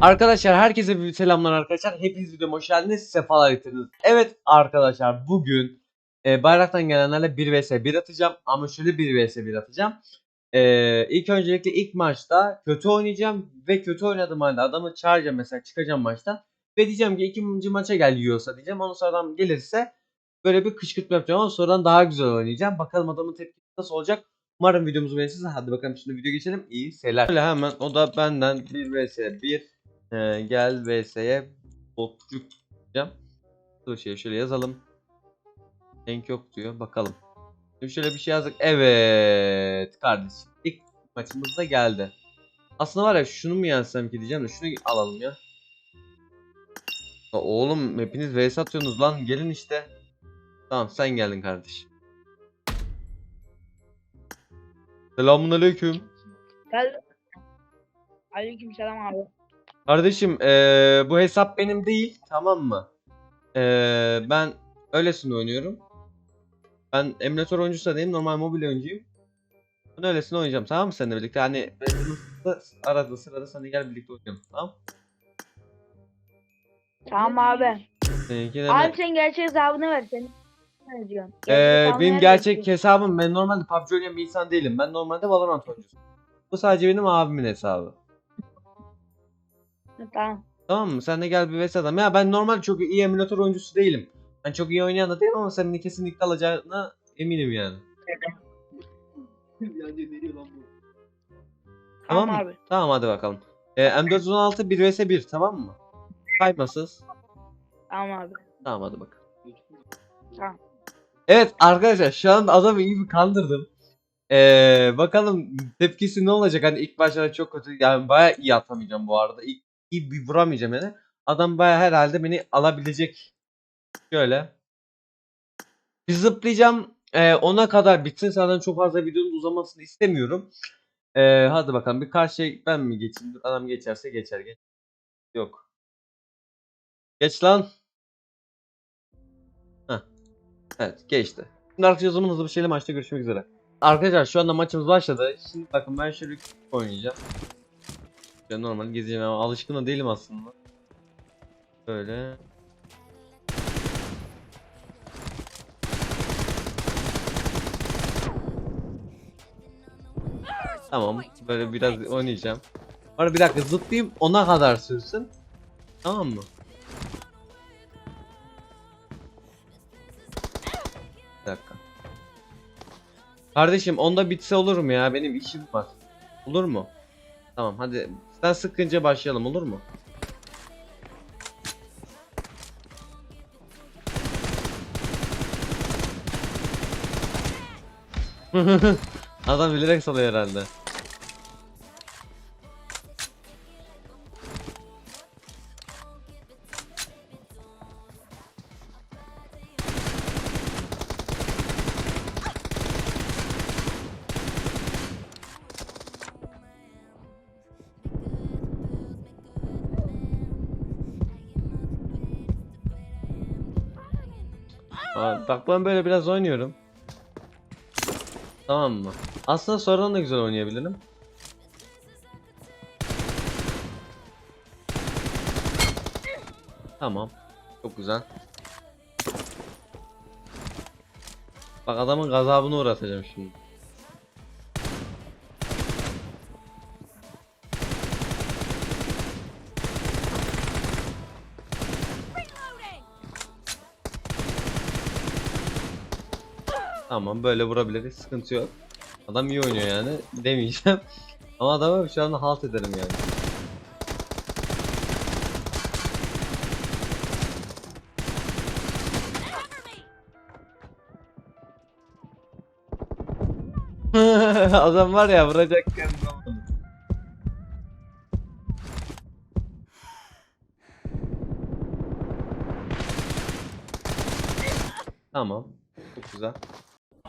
Arkadaşlar herkese bir selamlar arkadaşlar. Hepiniz videoma hoş geldiniz. Sefalar getirdiniz. Evet arkadaşlar bugün e, bayraktan gelenlerle 1 vs 1 atacağım. Ama şöyle 1 vs 1 atacağım. E, ilk öncelikle ilk maçta kötü oynayacağım. Ve kötü oynadığım halde adamı çağıracağım mesela çıkacağım maçtan. Ve diyeceğim ki ikinci maça gel yiyorsa diyeceğim. Ondan sonra adam gelirse böyle bir kışkırtma yapacağım ama sonradan daha güzel oynayacağım. Bakalım adamın tepkisi nasıl olacak. Umarım videomuzu beğenirsiniz. Hadi bakalım şimdi video geçelim. İyi seyirler. Şöyle hemen o da benden 1 vs 1 ee, gel vs'ye botçuk diyeceğim. Dur şey şöyle yazalım. Renk yok diyor. Bakalım. Şimdi şöyle bir şey yazdık. Evet kardeşim. İlk maçımız da geldi. Aslında var ya şunu mu yazsam ki diyeceğim de şunu alalım ya. Oğlum hepiniz vs atıyorsunuz lan. Gelin işte. Tamam sen geldin kardeşim. Selamun aleyküm. Gel. Aleykümselam abi. Kardeşim eee, bu hesap benim değil tamam mı? Eee, ben öylesine oynuyorum. Ben emülatör oyuncusu da değilim normal mobil oyuncuyum. Ben öylesine oynayacağım tamam mı seninle birlikte? Hani arada sırada sana gel birlikte oynayalım tamam? Tamam abi. Seninki de Abi sen gerçek hesabını ver sen. Ne diyorsun? Gerçek hesabını benim ver gerçek hesabım ben normalde PUBG oynayan bir insan değilim. Ben normalde Valorant oyuncusuyum. Bu sadece benim abimin hesabı. Tamam. Tamam mı? Sen de gel bir vs adam. Ya ben normal çok iyi emülatör oyuncusu değilim. Ben çok iyi oynayan da değilim ama senin kesinlikle alacağına eminim yani. Tamam, mı? abi. Tamam hadi bakalım. Ee, M416 1 vs 1 tamam mı? Kaymasız. Tamam abi. Tamam hadi bakalım. Tamam. Evet arkadaşlar şu anda adamı iyi bir kandırdım. Ee, bakalım tepkisi ne olacak? Hani ilk başlarda çok kötü. Yani bayağı iyi atamayacağım bu arada. İlk iyi bir vuramayacağım yani. Adam bayağı herhalde beni alabilecek. Şöyle. Bir zıplayacağım. Ee, ona kadar bitsin. Zaten çok fazla videonun uzamasını istemiyorum. Ee, hadi bakalım. Bir karşıya ben mi geçeyim? Dur, Adam geçerse geçer. Geç. Yok. Geç lan. Heh. Evet geçti. Şimdi arkadaşlar o zaman hızlı bir şeyle maçta görüşmek üzere. Arkadaşlar şu anda maçımız başladı. Şimdi bakın ben şöyle oynayacağım. Ben normal gezeceğim ama alışkın da değilim aslında. Böyle. Tamam. Böyle biraz oynayacağım. Sonra bir dakika zıplayayım ona kadar sürsün. Tamam mı? Bir dakika. Kardeşim onda bitse olur mu ya? Benim işim var. Olur mu? Tamam hadi. Sen sıkınca başlayalım olur mu? Adam bilerek salıyor herhalde. Bak ben böyle biraz oynuyorum. Tamam mı? Aslında sonradan da güzel oynayabilirim. Tamam. Çok güzel. Bak adamın gazabını uğratacağım şimdi. Tamam böyle vurabiliriz sıkıntı yok. Adam iyi oynuyor yani demeyeceğim. Ama adama şu anda halt ederim yani. Adam var ya vuracakken vuramadı. Tamam. Çok güzel.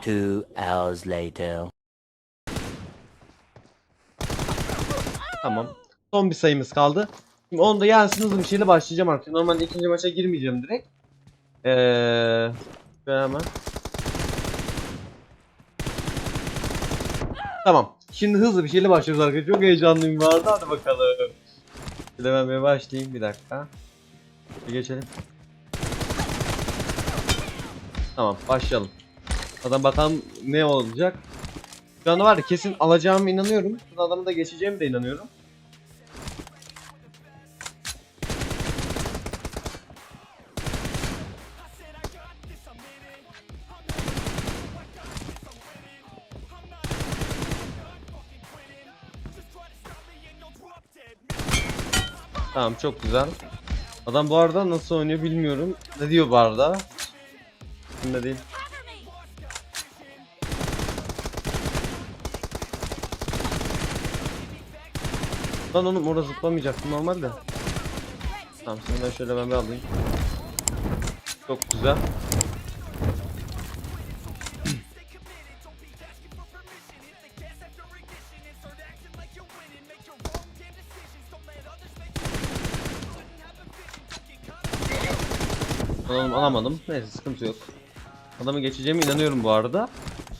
Two hours later. Tamam. Son bir sayımız kaldı. Şimdi onu da yansın hızlı bir şeyle başlayacağım artık. Normalde ikinci maça girmeyeceğim direkt. Eee... Şöyle hemen. Tamam. Şimdi hızlı bir şeyle başlıyoruz arkadaşlar. Çok heyecanlıyım vardı. Hadi bakalım. Şöyle ben bir başlayayım bir dakika. Bir geçelim. Tamam başlayalım. Adam bakalım ne olacak. Şu anda var kesin alacağımı inanıyorum. Bu adamı da geçeceğimi de inanıyorum. Tamam çok güzel. Adam bu arada nasıl oynuyor bilmiyorum. Ne diyor bu arada? Ne değil. Lan oğlum orada zıplamayacaktım normalde. Tamam ben şöyle ben bir alayım. Çok güzel. Oğlum alamadım. Neyse sıkıntı yok. Adamı geçeceğime inanıyorum bu arada.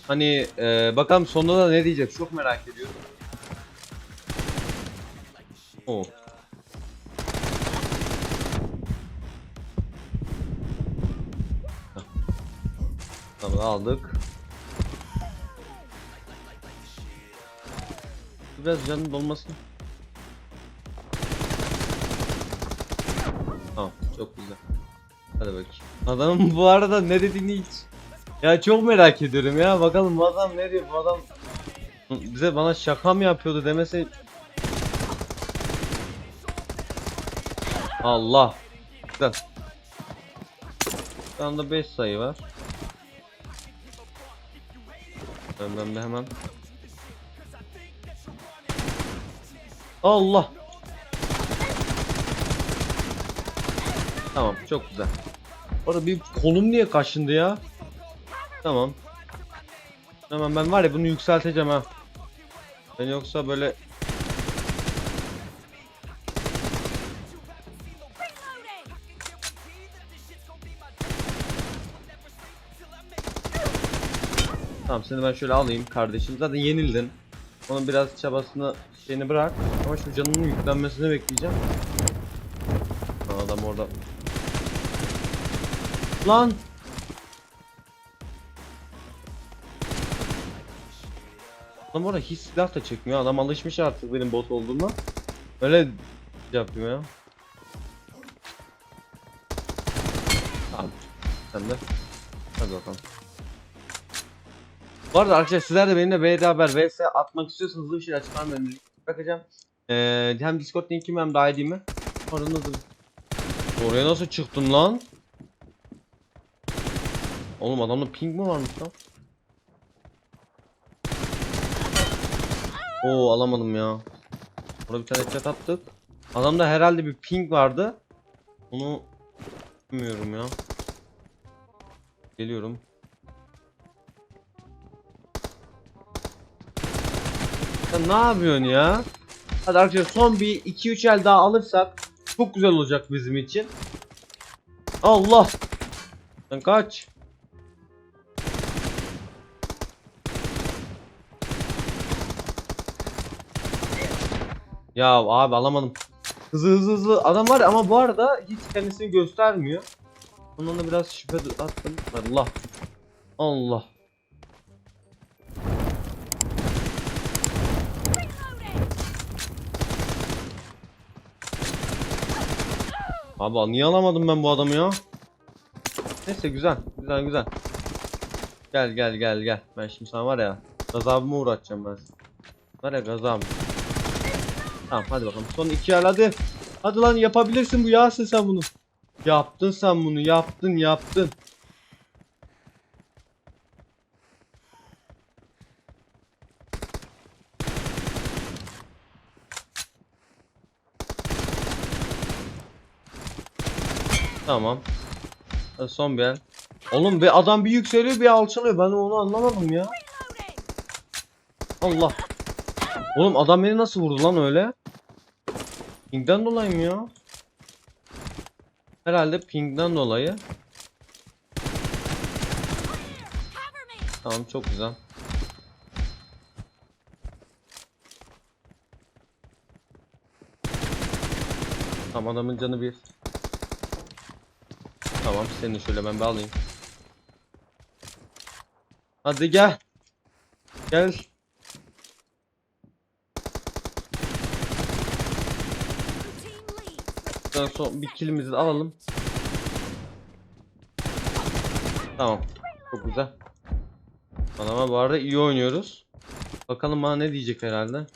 Hani e, bakalım sonunda da ne diyecek çok merak ediyorum. Oo. Tamam aldık. Biraz canın dolmasın. Tamam çok güzel. Hadi bakayım. Adamın bu arada ne dediğini hiç ya çok merak ediyorum ya. Bakalım bu adam ne diyor? Bu adam bize bana şaka mı yapıyordu demese Allah. Güzel. Şu anda 5 sayı var. Ben de hemen. Allah. Tamam çok güzel. Orada bir kolum niye kaşındı ya? Tamam. Tamam ben var ya bunu yükselteceğim ha. Ben yoksa böyle seni ben şöyle alayım kardeşim. Zaten yenildin. Onun biraz çabasını şeyini bırak. Ama şu canının yüklenmesini bekleyeceğim. Aa, adam orada. Lan. Adam orada hiç silah da çekmiyor. Adam alışmış artık benim bot olduğuma. Öyle yapıyor ya. Tamam. Sen de. Hadi bakalım. Bu arada arkadaşlar sizler de benimle beraber vs atmak istiyorsanız hızlı bir şey açıklamam ben bakacağım. Ee, hem Discord linkimi hem de ID'mi. Oradan hızlı. Oraya nasıl çıktın lan? Oğlum adamda ping mi varmış lan? Oo alamadım ya. Orada bir tane chat attık. Adamda herhalde bir ping vardı. Onu bilmiyorum ya. Geliyorum. Sen ne yapıyorsun ya? Hadi arkadaşlar son bir 2-3 el daha alırsak çok güzel olacak bizim için. Allah! Sen kaç? Ya abi alamadım. Hızlı hızlı hızlı adam var ama bu arada hiç kendisini göstermiyor. Ondan da biraz şüphe attım. Allah. Allah. Abi niye alamadım ben bu adamı ya? Neyse güzel. Güzel güzel. Gel gel gel gel. Ben şimdi sana var ya gazabımı uğratacağım ben. Var ya gazabım. Tamam hadi bakalım. Son iki el hadi. Hadi lan yapabilirsin bu Yasin sen bunu. Yaptın sen bunu yaptın yaptın. Tamam. Hadi son bir el. Oğlum bir adam bir yükseliyor bir alçalıyor. Ben onu anlamadım ya. Allah. Oğlum adam beni nasıl vurdu lan öyle? Ping'den dolayı mı ya? Herhalde ping'den dolayı. Tamam çok güzel. Tamam adamın canı bir. Tamam seni şöyle ben bir alayım. Hadi gel. Gel. Daha son bir kilimizi alalım. Tamam. Çok güzel. Adama bu arada iyi oynuyoruz. Bakalım bana ne diyecek herhalde.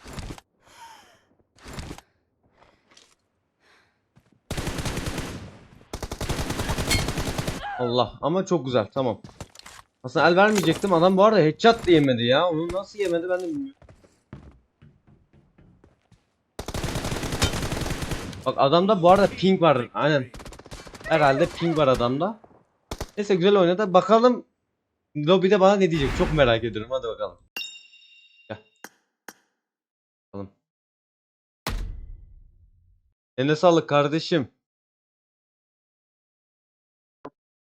Allah ama çok güzel tamam. Aslında el vermeyecektim adam bu arada headshot da yemedi ya. Onu nasıl yemedi ben de bilmiyorum. Bak adamda bu arada ping var. Aynen. Herhalde ping var adamda. Neyse güzel oynadı. Bakalım lobide bana ne diyecek. Çok merak ediyorum. Hadi bakalım. Gel. Bakalım. Eline sağlık kardeşim.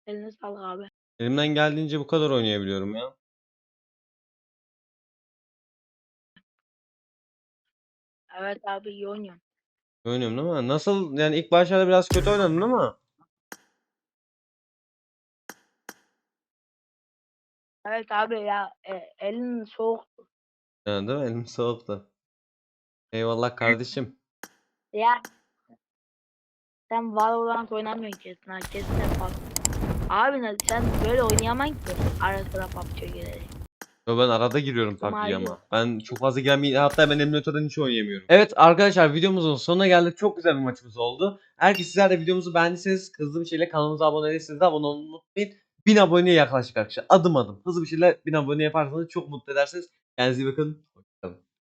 Eline sağlık abi. Elimden geldiğince bu kadar oynayabiliyorum ya. Evet abi iyi oynuyorsun. Oynuyorum değil mi? Nasıl yani ilk başlarda biraz kötü oynadım ama Evet abi ya e, elin soğuk. yani değil mi? Elim soğuktu. Eyvallah kardeşim. Ya sen Valorant oynamıyorsun kesin ha kesin hep bak. Abi sen böyle oynayamam ki ara sıra PUBG'ye girerek. Yo ben arada giriyorum PUBG'ye ama. Ben çok fazla gelmeyi hatta ben emülatörden hiç oynayamıyorum. Evet arkadaşlar videomuzun sonuna geldik. Çok güzel bir maçımız oldu. Eğer ki sizler de videomuzu beğendiyseniz hızlı bir şekilde kanalımıza abone değilseniz de abone olmayı unutmayın. 1000 aboneye yaklaştık arkadaşlar. Adım adım. Hızlı bir şekilde 1000 abone yaparsanız çok mutlu edersiniz. Kendinize iyi bakın.